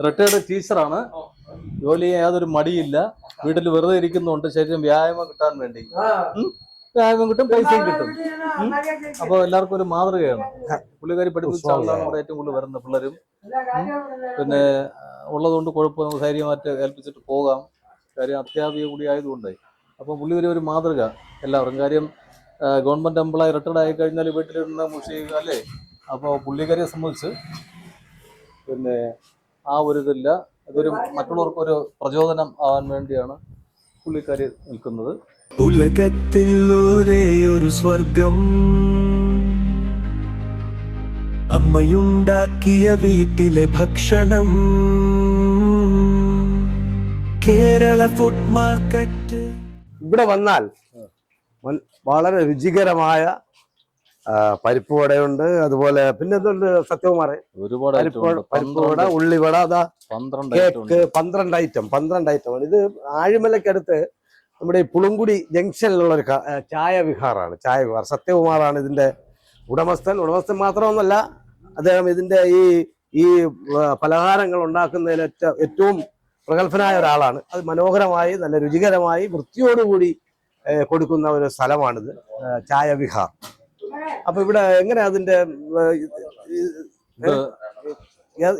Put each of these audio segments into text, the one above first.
Retired ടീച്ചറാണ് ജോലി ചെയ്യാൻ യാതൊരു മടിയില്ല വീട്ടിൽ വെറുതെ ഇരിക്കുന്നുണ്ട് ശരീരം വ്യായാമം കിട്ടാൻ വേണ്ടി വ്യായാമം കിട്ടും പൈസയും കിട്ടും അപ്പോൾ അപ്പൊ എല്ലാവർക്കും ഒരു മാതൃകയാണ് പുള്ളിക്കാരി പഠിപ്പിച്ച ആളാണ് ഇവിടെ ഏറ്റവും കൂടുതൽ വരുന്ന പിള്ളേരും പിന്നെ ഉള്ളതുകൊണ്ട് കുഴപ്പം നമുക്ക് ധൈര്യമായിട്ട് ഏൽപ്പിച്ചിട്ട് പോകാം കാര്യം അത്യാവശ്യം കൂടി ആയതുകൊണ്ട് അപ്പൊ പുള്ളിക്കാരി ഒരു മാതൃക എല്ലാവർക്കും കാര്യം ഗവൺമെന്റ് എംപ്ലോയി റിട്ടയർഡ് ആയി കഴിഞ്ഞാൽ വീട്ടിലിരുന്ന് മുഷിയുക അല്ലേ അപ്പോൾ പുള്ളിക്കാരിയെ സംബന്ധിച്ച് പിന്നെ ആ ഒരു ഇതില്ല. അതൊരു മറ്റുള്ളവർക്ക് ഒരു പ്രചോദനം ആവാൻ വേണ്ടിയാണ് പുള്ളിക്കാരി നിൽക്കുന്നത്. ഉലകത്തിൽ ഒരേ ഒരു സ്വർഗം അമ്മയുണ്ടാക്കിയ വീട്ടിലെ ഭക്ഷണം കേരള ഫുഡ് മാർക്കറ്റ് ഇവിടെ വന്നാൽ വളരെ രുചികരമായ പരിപ്പ് വടയുണ്ട് അതുപോലെ പിന്നെ എന്തുണ്ട് സത്യകുമാറെ. ഒരുപാട് പരിപ്പ് വട ഉള്ളിവട അതാ പന്ത്രണ്ട് കേക്ക് പന്ത്രണ്ട് ഐറ്റം പന്ത്രണ്ട് ഐറ്റം ആണ്. ഇത് ആഴിമലക്കടുത്ത് നമ്മുടെ ഈ പുളുങ്കുടി ജംഗ്ഷനിലുള്ള ഒരു ചായ വിഹാറാണ്. ചായ വിഹാർ. സത്യകുമാറാണ് ഇതിന്റെ ഉടമസ്ഥൻ. ഉടമസ്ഥൻ മാത്രമൊന്നല്ല അദ്ദേഹം ഇതിന്റെ ഈ ഈ പലഹാരങ്ങൾ ഉണ്ടാക്കുന്നതിൽ ഏറ്റവും പ്രഗത്ഭനായ ഒരാളാണ്. അത് മനോഹരമായി നല്ല രുചികരമായി വൃത്തിയോടുകൂടി കൊടുക്കുന്ന ഒരു സ്ഥലമാണിത് ചായ വിഹാർ. അപ്പൊ ഇവിടെ എങ്ങനെ അതിന്റെ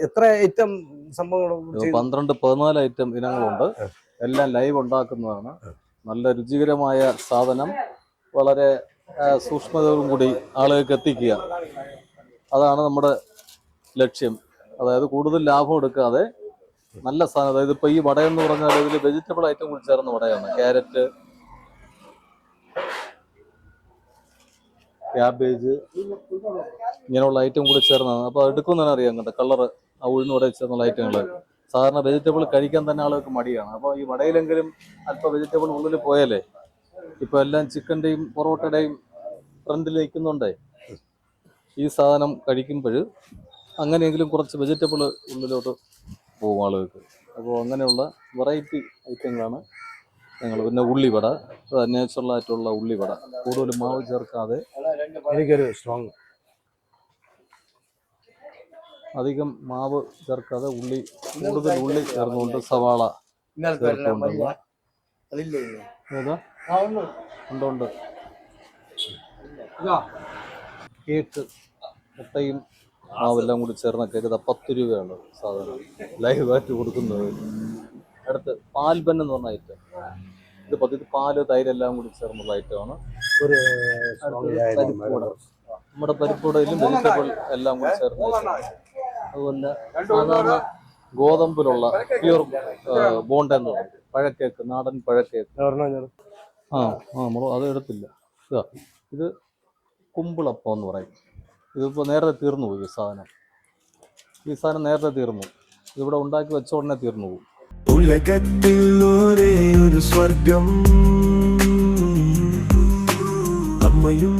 എത്ര ഐറ്റം സംഭവങ്ങൾ പന്ത്രണ്ട് പതിനാല് ഐറ്റം ഇനങ്ങളുണ്ട്. എല്ലാം ലൈവ് ഉണ്ടാക്കുന്നതാണ്. നല്ല രുചികരമായ സാധനം. വളരെ സൂക്ഷ്മതയോടും കൂടി ആളുകൾക്ക് എത്തിക്കുക. അതാണ് നമ്മുടെ ലക്ഷ്യം. അതായത് കൂടുതൽ ലാഭം എടുക്കാതെ നല്ല സാധനം. അതായത് ഇപ്പൊ ഈ വടയെന്ന് പറഞ്ഞാൽ ഇതിൽ വെജിറ്റബിൾ ഐറ്റം കൂടി ചേർന്ന വടയാണ്. ക്യാരറ്റ് ക്യാബേജ് ഇങ്ങനെയുള്ള ഐറ്റം കൂടി ചേർന്നതാണ്. അപ്പൊ തന്നെ അറിയാം കണ്ടോ കളറ് ആ ഉഴുന്ന് വടയിൽ ചേർന്നുള്ള ഐറ്റങ്ങൾ സാധാരണ വെജിറ്റബിൾ കഴിക്കാൻ തന്നെ ആളുകൾക്ക് മടിയാണ്. അപ്പോൾ ഈ വടയിലെങ്കിലും അല്പം വെജിറ്റബിൾ ഉള്ളിൽ പോയാലേ ഇപ്പോൾ എല്ലാം ചിക്കന്റെയും പൊറോട്ടയുടെയും ട്രെൻഡിൽ നിൽക്കുന്നുണ്ടേ. ഈ സാധനം കഴിക്കുമ്പോൾ അങ്ങനെയെങ്കിലും കുറച്ച് വെജിറ്റബിൾ ഉള്ളിലോട്ട് പോകും ആളുകൾക്ക്. അപ്പോൾ അങ്ങനെയുള്ള വെറൈറ്റി ഐറ്റങ്ങളാണ് ഞങ്ങൾ പിന്നെ ഉള്ളിവട നാച്ചുറൽ ആയിട്ടുള്ള ഉള്ളിവട. കൂടുതൽ മാവ് ചേർക്കാതെ എനിക്കൊരു സ്ട്രോങ് അധികം മാവ് ചേർക്കാതെ ഉള്ളി കൂടുതൽ ഉള്ളി ചേർന്നുകൊണ്ട് സവാള ഉണ്ട് കേക്ക് മുട്ടയും മാവെല്ലാം കൂടി ചേർന്ന കേക്ക് പത്ത് രൂപയാണ് സാധനം. ലൈവായിട്ട് കൊടുക്കുന്നത്. അടുത്ത് പാൽ ബൻ എന്ന് പറഞ്ഞ ഐറ്റം ഇത് പത്ത് ഇത് പാൽ തൈരെല്ലാം കൂടി ചേർന്നുള്ള ഐറ്റമാണ് ഒരു നമ്മുടെ പരിപ്പുടയിലും വെജിറ്റബിൾ എല്ലാം കൂടി ചേർന്ന്. അതുപോലെ സാധാരണ ഗോതമ്പിലുള്ള പ്യൂർ ബോണ്ട എന്ന് പറയും. പഴക്കേക്ക് നാടൻ പഴക്കേക്ക്. ആ ആ നമ്മൾ അത് എടുത്തില്ല. ഇതാ ഇത് കുമ്പിളപ്പം എന്ന് പറയും. ഇതിപ്പോൾ നേരത്തെ തീർന്നു പോയി ഈ സാധനം. ഈ സാധനം നേരത്തെ തീർന്നു. ഇതിവിടെ ഉണ്ടാക്കി വെച്ച ഉടനെ തീർന്നു പോകും ഉലകത്തിൽ ഒരേ ഒരു സ്വർഗം അമ്മയുണ്ടാക്കിയ വീട്ടിൽ